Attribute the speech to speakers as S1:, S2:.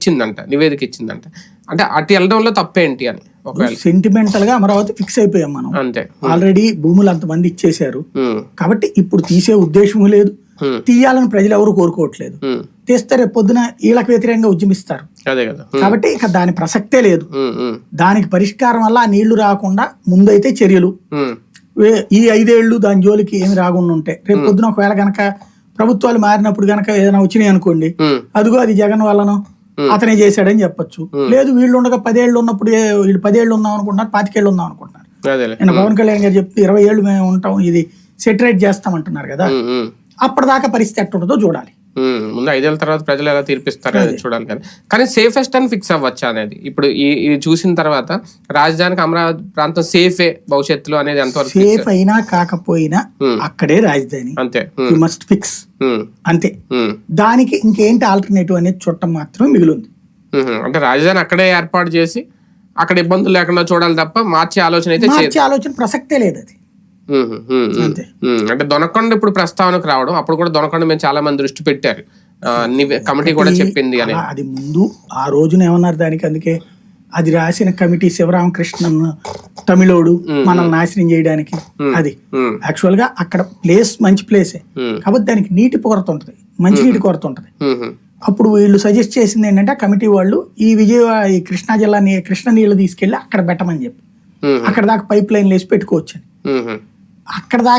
S1: ఇచ్చిందంట నివేదిక ఇచ్చిందంట. అంటే అటు వెళ్ళడంలో తప్పేంటి అని ఒకవేళ.
S2: సెంటిమెంటల్గా అమరావతి ఫిక్స్ అయిపోయాం మనం.
S1: అంతే.
S2: ఆల్రెడీ భూములు అంతమంది ఇచ్చేశారు. కాబట్టి ఇప్పుడు తీసే ఉద్దేశం లేదు. తీయాలని ప్రజలు ఎవరు కోరుకోవట్లేదు. తీస్తే రేపు పొద్దున వీళ్ళకి వ్యతిరేకంగా ఉద్యమిస్తారు. కాబట్టి ఇక దాని ప్రసక్తే లేదు. దానికి పరిష్కారం వల్ల ఆ నీళ్ళు రాకుండా ముందైతే చర్యలు. ఈ ఐదేళ్ళు దాని జోలికి ఏమి రాకుండా ఉంటాయి రేపు పొద్దున ఒకవేళ గనక ప్రభుత్వాలు మారినప్పుడు గనక ఏదైనా వచ్చినాయి అనుకోండి. అదిగో అది జగన్ వల్లనో అతనే చేశాడని చెప్పొచ్చు. లేదు వీళ్ళు ఉండగా పదేళ్ళు ఉన్నప్పుడు వీళ్ళు పదేళ్ళు ఉన్నాం అనుకుంటున్నారు పాతికేళ్ళు ఉన్నాం అనుకుంటున్నారు. నేను పవన్ కళ్యాణ్ గారు చెప్తే ఇరవై ఏళ్ళు మేము ఉంటాం ఇది సెటరేట్ చేస్తాం అంటున్నారు కదా అప్పటిదాకా పరిస్థితి ఎట్టుంటుందో చూడాలి.
S1: ముందు ఐదేళ్ళ తర్వాత ప్రజలు ఎలా తీర్పిస్తారో అది. చూడాలి కానీ కానీ సేఫెస్ట్ అని ఫిక్స్ అవ్వచ్చా అనేది. ఇప్పుడు ఈ ఇది చూసిన తర్వాత రాజధానికి అమరావతి ప్రాంతం సేఫే భవిష్యత్తులో అనేది ఎంతవరకు?
S2: సేఫ్ అయినా కాకపోయినా అక్కడే రాజధాని.
S1: అంతే.
S2: మస్ట్ ఫిక్స్ అంతే. దానికి ఇంకేంటి ఆల్టర్నేటివ్ అనేది చూడటం మాత్రమే మిగిలింది.
S1: అంటే రాజధాని అక్కడే ఏర్పాటు చేసి అక్కడ ఇబ్బందులు లేకుండా చూడాలి తప్ప మార్చే ఆలోచన అయితే
S2: మార్చే ఆలోచన ప్రసక్తే లేదు అది.
S1: అంటే దొనకొండ ఇప్పుడు ప్రస్తావనకు రావడం అప్పుడు కూడా దొనకొండ మేము చాలా మంది దృష్టి పెట్టారు. కమిటీ కూడా చెప్పింది అని.
S2: అది ముందు ఆ రోజున ఏమన్నారు దానికి? అందుకే అది రాసిన కమిటీ శివరామకృష్ణన్ తమిళోడు మనల్ని నాశనం చేయడానికి. అది. యాక్చువల్గా అక్కడ ప్లేస్ మంచి ప్లేసే కాబట్టి దానికి నీటి కొరత ఉంటుంది. మంచి నీటి కొరత ఉంటుంది. అప్పుడు వీళ్ళు సజెస్ట్ చేసింది ఏంటంటే ఆ కమిటీ వాళ్ళు ఈ విజయవాడ ఈ కృష్ణా జిల్లా కృష్ణ నీళ్ళు తీసుకెళ్ళి అక్కడ పెట్టమని చెప్పి. అక్కడ దాకా పైప్ లైన్ వేసి పెట్టుకోవచ్చు. అక్కడ దాకా